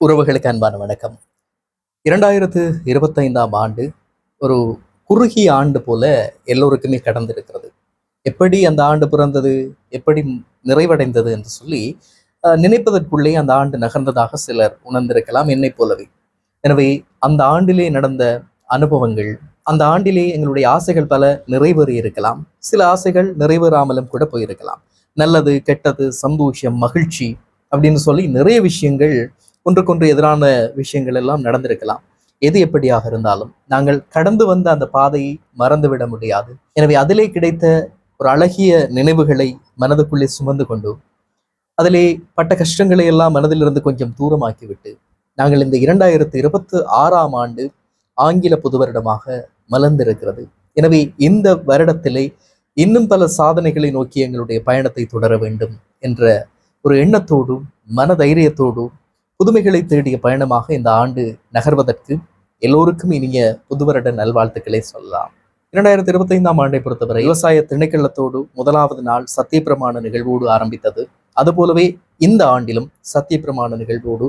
உறவுகளுக்கு அன்பான வணக்கம். இரண்டாயிரத்து இருபத்தைந்தாம் ஆண்டு ஒரு குறுகிய ஆண்டு போல எல்லோருக்குமே கடந்திருக்கிறது. எப்படி அந்த ஆண்டு பிறந்தது எப்படி நிறைவடைந்தது என்று சொல்லி நினைப்பதற்குள்ளே அந்த ஆண்டு நகர்ந்ததாக சிலர் உணர்ந்திருக்கலாம் என்னைப் போலவே. எனவே அந்த ஆண்டிலே நடந்த அனுபவங்கள் அந்த ஆண்டிலே எங்களுடைய ஆசைகள் பல நிறைவேறி இருக்கலாம். சில ஆசைகள் நிறைவேறாமலும் கூட போயிருக்கலாம். நல்லது கெட்டது சந்தோஷம் மகிழ்ச்சி அப்படின்னு சொல்லி நிறைய விஷயங்கள் ஒன்றுக்கொன்று எதிரான விஷயங்கள் எல்லாம் நடந்திருக்கலாம். எது எப்படியாக இருந்தாலும் நாங்கள் கடந்து வந்த அந்த பாதையை மறந்துவிட முடியாது. எனவே அதிலே கிடைத்த ஒரு அழகிய நினைவுகளை மனதுக்குள்ளே சுமந்து கொண்டு அதிலே பட்ட கஷ்டங்களை எல்லாம் மனதிலிருந்து கொஞ்சம் தூரமாக்கிவிட்டு நாங்கள் இந்த இரண்டாயிரத்து இருபத்து ஆறாம் ஆண்டு ஆங்கில புது வருடமாக மலர்ந்திருக்கிறது. எனவே இந்த வருடத்திலே இன்னும் பல சாதனைகளை நோக்கி எங்களுடைய பயணத்தை தொடர வேண்டும் என்ற ஒரு எண்ணத்தோடும் மன தைரியத்தோடும் புதுமைகளை தேடிய பயணமாக இந்த ஆண்டு நகர்வதற்கு எல்லோருக்கும் இனிய புதுவருட நல்வாழ்த்துக்களை சொல்லலாம். இரண்டாயிரத்தி இருபத்தைந்தாம் ஆண்டை பொறுத்தவரை விவசாய திணைக்களத்தோடு முதலாவது நாள் சத்தியப்பிரமாண நிகழ்வோடு ஆரம்பித்தது. அதுபோலவே இந்த ஆண்டிலும் சத்தியப்பிரமாண நிகழ்வோடு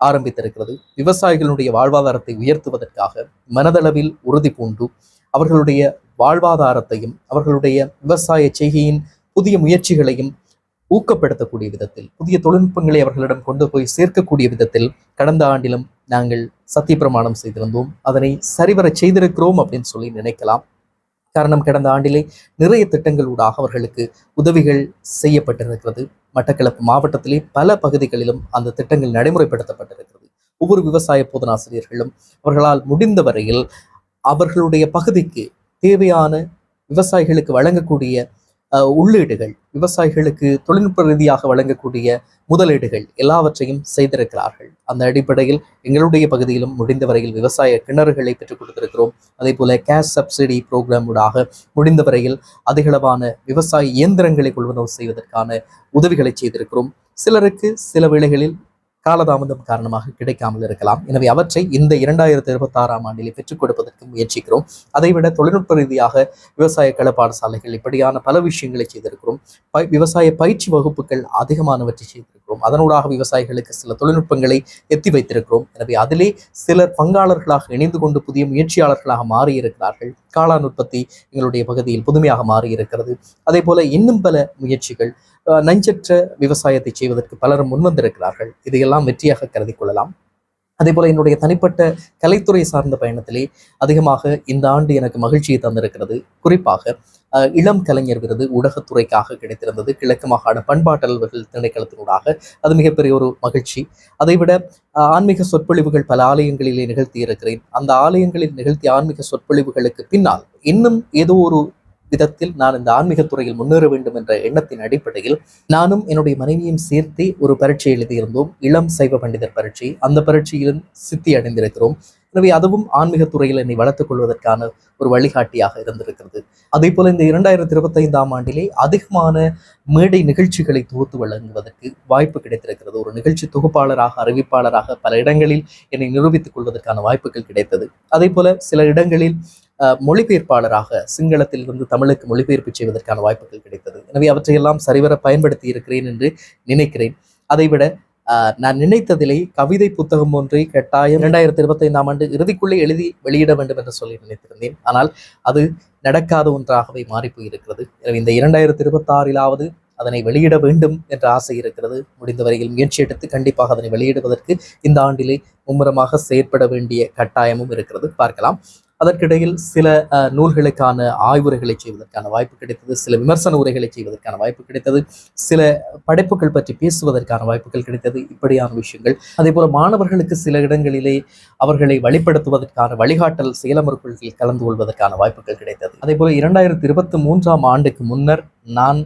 ஆரம்பித்திருக்கிறது. விவசாயிகளுடைய வாழ்வாதாரத்தை உயர்த்துவதற்காக மனதளவில் உறுதி பூண்டு அவர்களுடைய வாழ்வாதாரத்தையும் அவர்களுடைய விவசாய செய்கையின் புதிய முயற்சிகளையும் ஊக்கப்படுத்தக்கூடிய விதத்தில் புதிய தொழில்நுட்பங்களை அவர்களிடம் கொண்டு போய் சேர்க்கக்கூடிய விதத்தில் கடந்த ஆண்டிலும் நாங்கள் சத்திய பிரமாணம் செய்திருந்தோம். அதனை சரிவர செய்திருக்கிறோம் அப்படின்னு சொல்லி நினைக்கலாம். காரணம் கடந்த ஆண்டிலே நிறைய திட்டங்கள் ஊடாக அவர்களுக்கு உதவிகள் செய்யப்பட்டிருக்கிறது. மட்டக்களப்பு மாவட்டத்திலே பல பகுதிகளிலும் அந்த திட்டங்கள் நடைமுறைப்படுத்தப்பட்டிருக்கிறது. ஒவ்வொரு விவசாய போதனாசிரியர்களும் அவர்களால் முடிந்த வரையில் அவர்களுடைய பகுதிக்கு தேவையான விவசாயிகளுக்கு வழங்கக்கூடிய உள்ளீடுகள் விவசாயிகளுக்கு தொழில்நுட்ப ரீதியாக வழங்கக்கூடிய முதலீடுகள் எல்லாவற்றையும் செய்திருக்கிறார்கள். அந்த அடிப்படையில் எங்களுடைய பகுதியிலும் முடிந்த வரையில் விவசாய கிணறுகளை பெற்றுக் கொடுத்திருக்கிறோம். அதே போல கேஷ் சப்சிடி ப்ரோக்ராமுடாக முடிந்தவரையில் முடிந்த வரையில் அதிகளவான விவசாய இயந்திரங்களை கொள்வனவு செய்வதற்கான உதவிகளை செய்திருக்கிறோம். சிலருக்கு சில வேளைகளில் காலதாமதம் காரணமாக கிடைக்காமல் இருக்கலாம். எனவே அவற்றை இந்த இரண்டாயிரத்தி இருபத்தி ஆறாம் ஆண்டிலே பெற்றுக் கொடுப்பதற்கு முயற்சிக்கிறோம். அதைவிட தொழில்நுட்ப ரீதியாக விவசாய கள பாடசாலைகள் இப்படியான பல விஷயங்களை செய்திருக்கிறோம். ப- விவசாய பயிற்சி வகுப்புகள் அதிகமானவற்றை செய்திருக்கிறோம். அதனூடாக விவசாயிகளுக்கு சில தொழில்நுட்பங்களை எத்தி வைத்திருக்கிறோம். எனவே அதிலே சிலர் பங்காளர்களாக இணைந்து கொண்டு புதிய முயற்சியாளர்களாக மாறியிருக்கிறார்கள். காளான் உற்பத்தி எங்களுடைய பகுதியில் புதுமையாக மாறியிருக்கிறது. அதே போல இன்னும் பல முயற்சிகள் அஹ், நஞ்சற்ற விவசாயத்தை செய்வதற்கு பலரும் முன்வந்திருக்கிறார்கள். இதையெல்லாம் வெற்றியாக கருதி கொள்ளலாம். அதே போல என்னுடைய தனிப்பட்ட கலைத்துறை சார்ந்த பயணத்திலே அதிகமாக இந்த ஆண்டு எனக்கு மகிழ்ச்சியை தந்திருக்கிறது. குறிப்பாக இளம் கலைஞர் விருது ஊடகத்துறைக்காக கிடைத்திருந்தது. கிழக்கு மாகாண பண்பாட்டல்வர்கள் திணைக்களத்தினூடாக அது மிகப்பெரிய ஒரு மகிழ்ச்சி. அதைவிட ஆன்மீக சொற்பொழிவுகள் பல ஆலயங்களிலே நிகழ்த்தி இருக்கிறேன் அந்த ஆலயங்களில் நிகழ்த்திய ஆன்மீக சொற்பொழிவுகளுக்கு பின்னால் இன்னும் ஏதோ ஒரு விதத்தில் நான் இந்த ஆன்மீக துறையில் முன்னேற வேண்டும் என்ற எண்ணத்தின் அடிப்படையில் நானும் என்னுடைய மனைவியும் சேர்த்து ஒரு பரீட்சை எழுதியிருந்தோம். இளம் சைவ பண்டிதர் பரீட்சை. அந்த பரீட்சையிலும் சித்தி அடைந்திருக்கிறோம். எனவே அதுவும் ஆன்மீக துறையில் என்னை வளர்த்துக் கொள்வதற்கான ஒரு வழிகாட்டியாக இருந்திருக்கிறது. அதே போல இந்த இரண்டாயிரத்தி இருபத்தி ஐந்தாம் ஆண்டிலே அதிகமான மேடை நிகழ்ச்சிகளை தொகுத்து வழங்குவதற்கு வாய்ப்பு கிடைத்திருக்கிறது. ஒரு நிகழ்ச்சி தொகுப்பாளராக அறிவிப்பாளராக பல இடங்களில் என்னை நிரூபித்துக் கொள்வதற்கான வாய்ப்புகள் கிடைத்தது. அதே போல சில இடங்களில் மொழிபெயர்ப்பாளராக சிங்களத்தில் இருந்து தமிழுக்கு மொழிபெயர்ப்பு செய்வதற்கான வாய்ப்புகள் கிடைத்தது. எனவே அவற்றையெல்லாம் சரிவர பயன்படுத்தி இருக்கிறேன் என்று நினைக்கிறேன். அதைவிட நான் நினைத்ததிலே கவிதை புத்தகம் ஒன்றை கட்டாயம் இரண்டாயிரத்தி இருபத்தைந்தாம் ஆண்டு இறுதிக்குள்ளே எழுதி வெளியிட வேண்டும் என்று சொல்லி நினைத்திருந்தேன். ஆனால் அது நடக்காத ஒன்றாகவே மாறிப்போயிருக்கிறது எனவே இந்த இரண்டாயிரத்தி இருபத்தாறிலாவது அதனை வெளியிட வேண்டும் என்ற ஆசை இருக்கிறது. முடிந்தவரையில் முயற்சி எடுத்து கண்டிப்பாக அதனை வெளியிடுவதற்கு இந்த ஆண்டிலே மும்முரமாக செயற்பட வேண்டிய கட்டாயமும் இருக்கிறது. பார்க்கலாம். அதற்கிடையில் சில நூல்களுக்கான ஆய்வுரைகளை செய்வதற்கான வாய்ப்பு கிடைத்தது சில விமர்சன உரைகளை செய்வதற்கான வாய்ப்பு கிடைத்தது சில படைப்புகள் பற்றி பேசுவதற்கான வாய்ப்புகள் கிடைத்தது இப்படியான விஷயங்கள். அதே போல மாணவர்களுக்கு சில இடங்களிலே அவர்களை வழிப்படுத்துவதற்கான வழிகாட்டல் செயலமர்களில் கலந்து கொள்வதற்கான வாய்ப்புகள் கிடைத்தது. அதே போல இரண்டாயிரத்தி இருபத்தி மூன்றாம் ஆண்டுக்கு முன்னர் நான்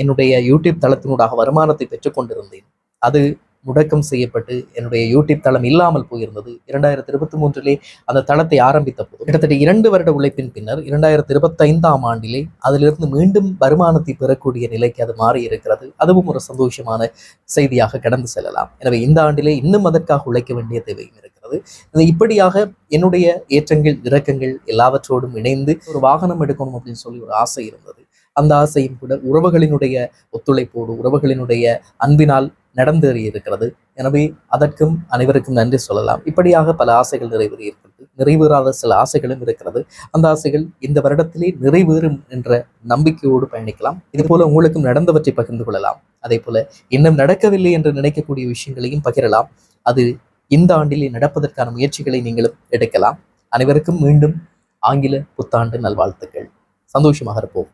என்னுடைய யூடியூப் தளத்தினூடாக வருமானத்தை பெற்றுக்கொண்டிருந்தேன். அது முடக்கம் செய்யப்பட்டு என்னுடைய யூடியூப் தளம் இல்லாமல் போயிருந்தது. இரண்டாயிரத்தி இருபத்தி மூன்றிலே அந்த தளத்தை ஆரம்பித்த போது கிட்டத்தட்ட இரண்டு வருட உழைப்பின் பின்னர் இரண்டாயிரத்தி இருபத்தைந்தாம் ஆண்டிலே அதிலிருந்து மீண்டும் வருமானத்தை பெறக்கூடிய நிலைக்கு அது மாறி இருக்கிறது அதுவும் ஒரு சந்தோஷமான செய்தியாக கடந்து செல்லலாம். எனவே இந்த ஆண்டிலே இன்னும் அதற்காக உழைக்க வேண்டிய தேவையும் இருக்கிறது. இது இப்படியாக என்னுடைய ஏற்றங்கள் இறக்கங்கள் எல்லாவற்றோடும் இணைந்து ஒரு வாகனம் எடுக்கணும் அப்படின்னு சொல்லி ஒரு ஆசை இருந்தது. அந்த ஆசையும் கூட உறவுகளினுடைய ஒத்துழைப்போடு உறவுகளினுடைய அன்பினால் நடந்தேறி இருக்கிறது எனவே அதற்கும் அனைவருக்கும் நன்றி சொல்லலாம். இப்படியாக பல ஆசைகள் நிறைவேறி இருக்கிறது நிறைவேறாத சில ஆசைகளும் இருக்கிறது. அந்த ஆசைகள் இந்த வருடத்திலே நிறைவேறும் என்ற நம்பிக்கையோடு பயணிக்கலாம். இது போல உங்களுக்கும் நடந்தவற்றை பகிர்ந்து கொள்ளலாம். அதே போல இன்னும் நடக்கவில்லை என்று நினைக்கக்கூடிய விஷயங்களையும் பகிரலாம். அது இந்த ஆண்டிலே நடப்பதற்கான முயற்சிகளை நீங்களும் எடுக்கலாம். அனைவருக்கும் மீண்டும் ஆங்கில புத்தாண்டு நல்வாழ்த்துக்கள். சந்தோஷமாக இருப்போம்.